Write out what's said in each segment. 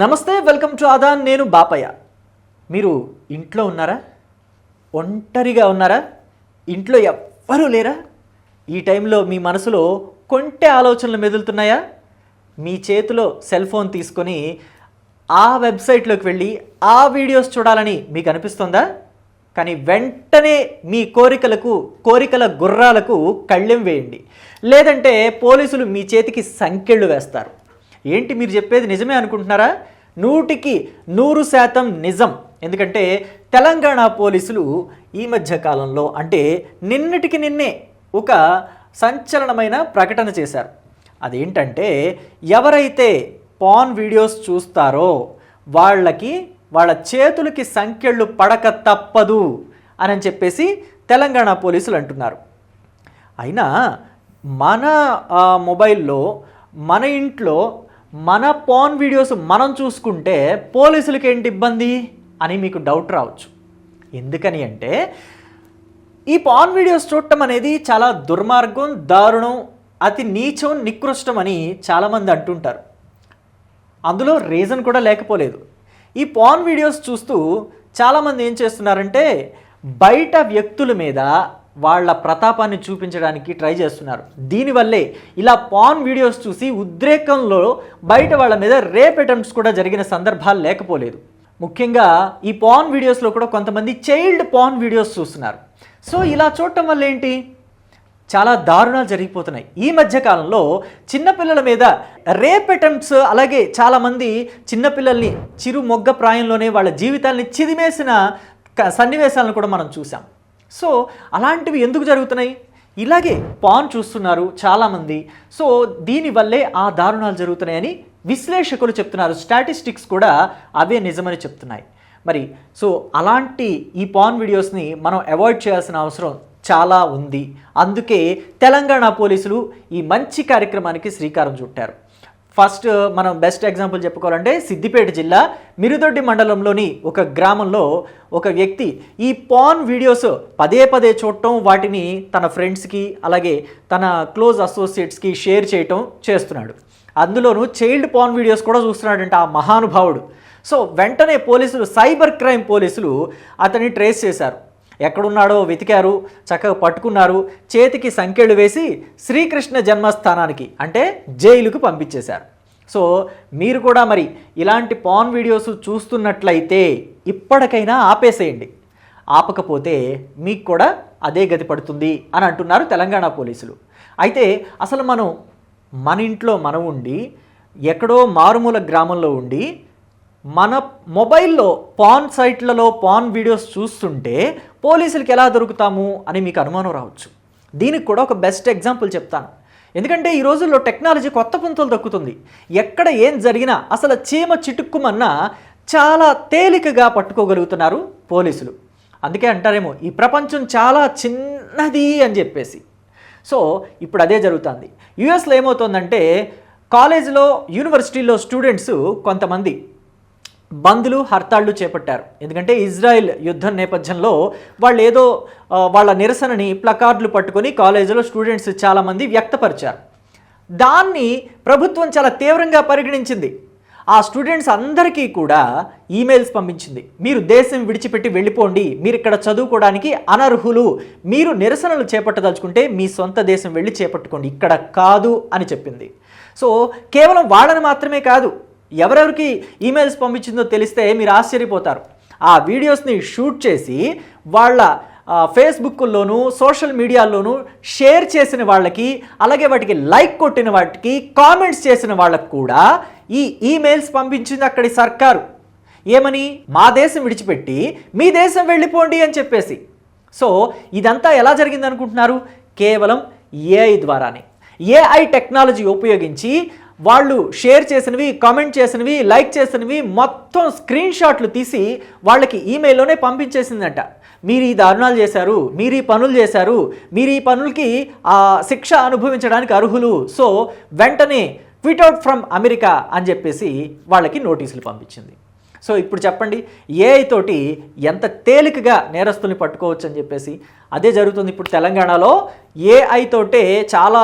నమస్తే welcome to Aadan నేను బాపయ్య. మీరు ఇంట్లో ఉన్నారా? ఒంటరిగా ఉన్నారా? ఇంట్లో ఎవ్వరూ లేరా? ఈ టైంలో మీ మనసులో కొంటే ఆలోచనలు మెదులుతున్నాయా? మీ చేతిలో సెల్ ఫోన్ తీసుకొని ఆ వెబ్సైట్లోకి వెళ్ళి ఆ వీడియోస్ చూడాలని మీకు అనిపిస్తుందా? కానీ వెంటనే మీ కోరికలకు కోరికల గుర్రాలకు కళ్ళెం వేయండి. లేదంటే పోలీసులు మీ చేతికి సంకెళ్ళు వేస్తారు. ఏంటి మీరు చెప్పేది నిజమే అనుకుంటున్నారా? నూటికి నూరు శాతం నిజం. ఎందుకంటే తెలంగాణ పోలీసులు ఈ మధ్య కాలంలో అంటే నిన్నటికి నిన్నే ఒక సంచలనమైన ప్రకటన చేశారు. అదేంటంటే ఎవరైతే పాన్ వీడియోస్ చూస్తారో వాళ్ళకి వాళ్ళ చేతులకి సంఖ్యలు పడక తప్పదు అని చెప్పేసి తెలంగాణ పోలీసులు అంటున్నారు. అయినా మన మొబైల్లో మన ఇంట్లో మన పాన్ వీడియోస్ మనం చూసుకుంటే పోలీసులకి ఏంటి ఇబ్బంది అని మీకు డౌట్ రావచ్చు. ఎందుకని అంటే ఈ పాన్ వీడియోస్ చూడటం అనేది చాలా దుర్మార్గం దారుణం అతి నీచం నికృష్టం అని చాలామంది అంటుంటారు. అందులో రీజన్ కూడా లేకపోలేదు. ఈ పాన్ వీడియోస్ చూస్తూ చాలామంది ఏం చేస్తున్నారంటే బయట వ్యక్తుల మీద వాళ్ళ ప్రతాపాన్ని చూపించడానికి ట్రై చేస్తున్నారు. దీనివల్లే ఇలా పాన్ వీడియోస్ చూసి ఉద్రేకంలో బయట వాళ్ళ మీద రేప్ అటెంప్ట్స్ కూడా జరిగిన సందర్భాలు లేకపోలేదు. ముఖ్యంగా ఈ పాన్ వీడియోస్లో కూడా కొంతమంది చైల్డ్ పాన్ వీడియోస్ చూస్తున్నారు. సో ఇలా చూడటం వల్ల ఏంటి? చాలా దారుణాలు జరిగిపోతున్నాయి. ఈ మధ్య కాలంలో చిన్నపిల్లల మీద రేప్ అటెంప్ట్స్ అలాగే చాలామంది చిన్నపిల్లల్ని చిరు మొగ్గ ప్రాయంలోనే వాళ్ళ జీవితాల్ని చిదిమేసిన సన్నివేశాలను కూడా మనం చూసాం సో అలాంటివి ఎందుకు జరుగుతున్నాయి? ఇలాగే పాన్ చూస్తున్నారు చాలామంది. సో దీనివల్లే ఆ దారుణాలు జరుగుతున్నాయని విశ్లేషకులు చెప్తున్నారు. స్టాటిస్టిక్స్ కూడా అవే నిజమని చెప్తున్నాయి. మరి సో అలాంటి ఈ పాన్ వీడియోస్ని మనం అవాయిడ్ చేయాల్సిన అవసరం చాలా ఉంది. అందుకే తెలంగాణ పోలీసులు ఈ మంచి కార్యక్రమానికి శ్రీకారం చుట్టారు. ఫస్ట్ మనం బెస్ట్ ఎగ్జాంపుల్ చెప్పుకోవాలంటే సిద్దిపేట జిల్లా మిరుదొడ్డి మండలంలోని ఒక గ్రామంలో ఒక వ్యక్తి ఈ పాన్ వీడియోస్ పదే పదే చూడటం వాటిని తన ఫ్రెండ్స్కి అలాగే తన క్లోజ్ అసోసియేట్స్కి షేర్ చేయటం చేస్తున్నాడు. అందులోనూ చైల్డ్ పాన్ వీడియోస్ కూడా చూస్తున్నాడంట ఆ మహానుభావుడు. సో వెంటనే పోలీసులు సైబర్ క్రైమ్ పోలీసులు అతన్ని ట్రేస్ చేశారు. ఎక్కడున్నాడో వెతికారు చక్కగా పట్టుకున్నారు చేతికి సంఖ్యలు వేసి శ్రీకృష్ణ జన్మస్థానానికి అంటే జైలుకు పంపించేశారు. సో మీరు కూడా మరి ఇలాంటి పాన్ వీడియోస్ చూస్తున్నట్లయితే ఇప్పటికైనా ఆపేసేయండి. ఆపకపోతే మీకు కూడా అదే గతి పడుతుంది అని అంటున్నారు తెలంగాణ పోలీసులు. అయితే అసలు మనం మన ఇంట్లో మనం ఉండి ఎక్కడో మారుమూల గ్రామంలో ఉండి మన మొబైల్లో పాన్ సైట్లలో పాన్ వీడియోస్ చూస్తుంటే పోలీసులకి ఎలా దొరుకుతాము అని మీకు అనుమానం రావచ్చు. దీనికి కూడా ఒక బెస్ట్ ఎగ్జాంపుల్ చెప్తాను. ఎందుకంటే ఈ రోజుల్లో టెక్నాలజీ కొత్త పుంతలు దక్కుతుంది. ఎక్కడ ఏం జరిగినా అసలు చీమ చిటుక్కుమన్నా చాలా తేలికగా పట్టుకోగలుగుతున్నారు పోలీసులు. అందుకే అంటారేమో ఈ ప్రపంచం చాలా చిన్నది అని చెప్పేసి. సో ఇప్పుడు అదే జరుగుతుంది. యుఎస్లో ఏమవుతుందంటే కాలేజీలో యూనివర్సిటీలో స్టూడెంట్స్ కొంతమంది బంద్లు హర్తాళ్ళు చేపట్టారు. ఎందుకంటే ఇజ్రాయెల్ యుద్ధం నేపథ్యంలో వాళ్ళు ఏదో వాళ్ళ నిరసనని ప్లకార్డులు పట్టుకొని కాలేజీలో స్టూడెంట్స్ చాలామంది వ్యక్తపరిచారు. దాన్ని ప్రభుత్వం చాలా తీవ్రంగా పరిగణించింది. ఆ స్టూడెంట్స్ అందరికీ కూడా ఈమెయిల్స్ పంపించింది. మీరు దేశం విడిచిపెట్టి వెళ్ళిపోండి మీరు ఇక్కడ చదువుకోవడానికి అనర్హులు మీరు నిరసనలు చేపట్టదలుచుకుంటే మీ సొంత దేశం వెళ్ళి చేపట్టుకోండి ఇక్కడ కాదు అని చెప్పింది. సో కేవలం వాళ్ళని మాత్రమే కాదు ఎవరెవరికి ఈమెయిల్స్ పంపించిందో తెలిస్తే మీరు ఆశ్చర్యపోతారు. ఆ వీడియోస్ని షూట్ చేసి వాళ్ళ ఫేస్బుక్లోనూ సోషల్ మీడియాల్లోనూ షేర్ చేసిన వాళ్ళకి అలాగే వాటికి లైక్ కొట్టిన వాటికి కామెంట్స్ చేసిన వాళ్ళకి కూడా ఈ ఈమెయిల్స్ పంపించింది అక్కడి సర్కారు. ఏమని? మా దేశం విడిచిపెట్టి మీ దేశం వెళ్ళిపోండి అని చెప్పేసి. సో ఇదంతా ఎలా జరిగింది అనుకుంటున్నారు కేవలం ఏఐ ద్వారానే. ఏఐ టెక్నాలజీ ఉపయోగించి వాళ్ళు షేర్ చేసినవి కామెంట్ చేసినవి లైక్ చేసినవి మొత్తం స్క్రీన్ షాట్లు తీసి వాళ్ళకి ఈమెయిల్లోనే పంపించేసిందంట. మీరు ఈ దారుణాలు చేశారు మీరు ఈ పనులు చేశారు మీరు ఈ పనులకి ఆ శిక్ష అనుభవించడానికి అర్హులు. సో వెంటనే ట్విట్అవుట్ ఫ్రమ్ అమెరికా అని చెప్పేసి వాళ్ళకి నోటీసులు పంపించింది. సో ఇప్పుడు చెప్పండి ఏఐ తోటి ఎంత తేలికగా నేరస్తుల్ని పట్టుకోవచ్చు అని చెప్పేసి. అదే జరుగుతుంది ఇప్పుడు తెలంగాణలో. ఏఐ తోటే చాలా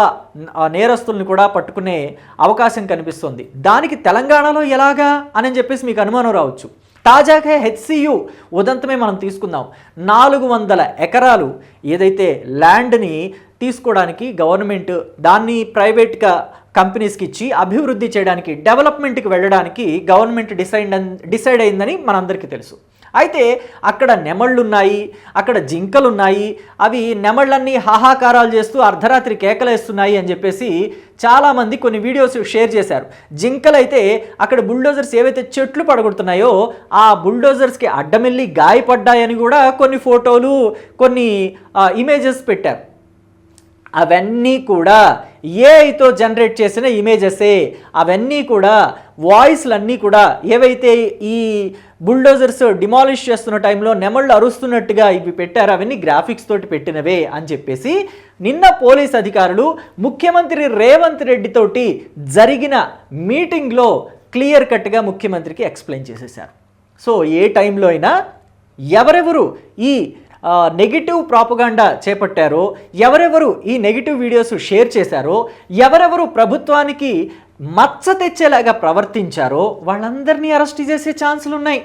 నేరస్తుల్ని కూడా పట్టుకునే అవకాశం కనిపిస్తుంది. దానికి తెలంగాణలో ఎలాగా అని చెప్పేసి మీకు అనుమానం రావచ్చు. తాజాగా హెచ్సియు ఉదంతమే మనం తీసుకుందాం. నాలుగు వందల ఎకరాలు ఏదైతే ల్యాండ్ని తీసుకోవడానికి గవర్నమెంట్ దాన్ని ప్రైవేట్గా కంపెనీస్కి ఇచ్చి అభివృద్ధి చేయడానికి డెవలప్మెంట్కి వెళ్ళడానికి గవర్నమెంట్ డిసైడ్ డిసైడ్ అయిందని మనందరికీ తెలుసు. అయితే అక్కడ నెమళ్ళు ఉన్నాయి అక్కడ జింకలు ఉన్నాయి అవి నెమళ్ళన్నీ హాహాకారాలు చేస్తూ అర్ధరాత్రి కేకలేస్తున్నాయి అని చెప్పేసి చాలామంది కొన్ని వీడియోస్ షేర్ చేశారు. జింకలైతే అక్కడ బుల్డోజర్స్ ఏవైతే చెట్లు పడగొడుతున్నాయో ఆ బుల్డోజర్స్కి అడ్డమెల్లి గాయపడ్డాయని కూడా కొన్ని ఫోటోలు కొన్ని ఇమేజెస్ పెట్టారు. అవన్నీ కూడా ఏఐతో జనరేట్ చేసిన ఇమేజెసే అవన్నీ కూడా వాయిస్లన్నీ కూడా ఏవైతే ఈ బుల్డోజర్స్ డిమాలిష్ చేస్తున్న టైంలో నెమళ్ళు అరుస్తున్నట్టుగా ఇవి పెట్టారు అవన్నీ గ్రాఫిక్స్ తోటి పెట్టినవే అని చెప్పేసి నిన్న పోలీస్ అధికారులు ముఖ్యమంత్రి రేవంత్ రెడ్డి తోటి జరిగిన మీటింగ్లో క్లియర్ కట్గా ముఖ్యమంత్రికి ఎక్స్ప్లెయిన్ చేసేశారు. సో ఏ టైంలో అయినా ఎవరెవరు ఈ నెగిటివ్ ప్రాపగాండా చేపట్టారో ఎవరెవరు ఈ నెగిటివ్ వీడియోస్ షేర్ చేశారో ఎవరెవరు ప్రభుత్వానికి మచ్చ తెచ్చేలాగా ప్రవర్తించారో వాళ్ళందరినీ అరెస్ట్ చేసే ఛాన్సులు ఉన్నాయి.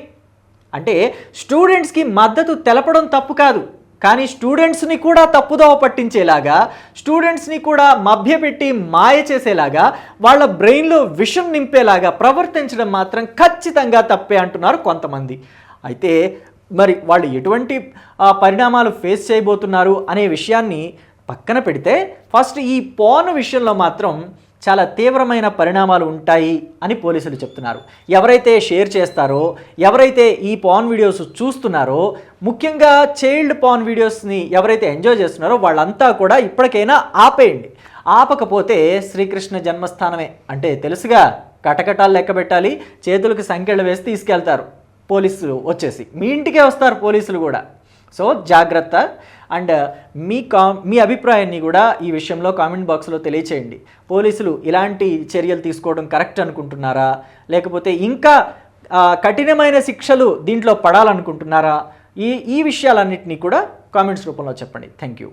అంటే స్టూడెంట్స్కి మద్దతు తెలపడం తప్పు కాదు. కానీ స్టూడెంట్స్ని కూడా తప్పుదోవ పట్టించేలాగా స్టూడెంట్స్ని కూడా మభ్యపెట్టి మాయ చేసేలాగా వాళ్ళ బ్రెయిన్లో విషం నింపేలాగా ప్రవర్తించడం మాత్రం ఖచ్చితంగా తప్పే అంటున్నారు కొంతమంది. అయితే మరి వాళ్ళు ఎటువంటి పరిణామాలు ఫేస్ చేయబోతున్నారు అనే విషయాన్ని పక్కన పెడితే ఫస్ట్ ఈ పోన్ విషయంలో మాత్రం చాలా తీవ్రమైన పరిణామాలు ఉంటాయి అని పోలీసులు చెప్తున్నారు. ఎవరైతే షేర్ చేస్తారో ఎవరైతే ఈ పాన్ వీడియోస్ చూస్తున్నారో ముఖ్యంగా చైల్డ్ పాన్ వీడియోస్ని ఎవరైతే ఎంజాయ్ చేస్తున్నారో వాళ్ళంతా కూడా ఇప్పటికైనా ఆపేయండి. ఆపకపోతే శ్రీకృష్ణ జన్మస్థానమే. అంటే తెలుసుగా కటకటాలు లెక్క పెట్టాలి చేతులకు సంఖ్యలు వేసి తీసుకెళ్తారు. పోలీసులు వచ్చేసి. మీ ఇంటికే వస్తారు పోలీసులు కూడా. సో జాగ్రత్త. అండ్ మీ కా మీ అభిప్రాయాన్ని కూడా ఈ విషయంలో కామెంట్ బాక్స్లో తెలియచేయండి. పోలీసులు ఇలాంటి చర్యలు తీసుకోవడం కరెక్ట్ అనుకుంటున్నారా? లేకపోతే ఇంకా కఠినమైన శిక్షలు దీంట్లో పడాలనుకుంటున్నారా? ఈ ఈ విషయాలన్నింటినీ కూడా కామెంట్స్ రూపంలో చెప్పండి. Thank you.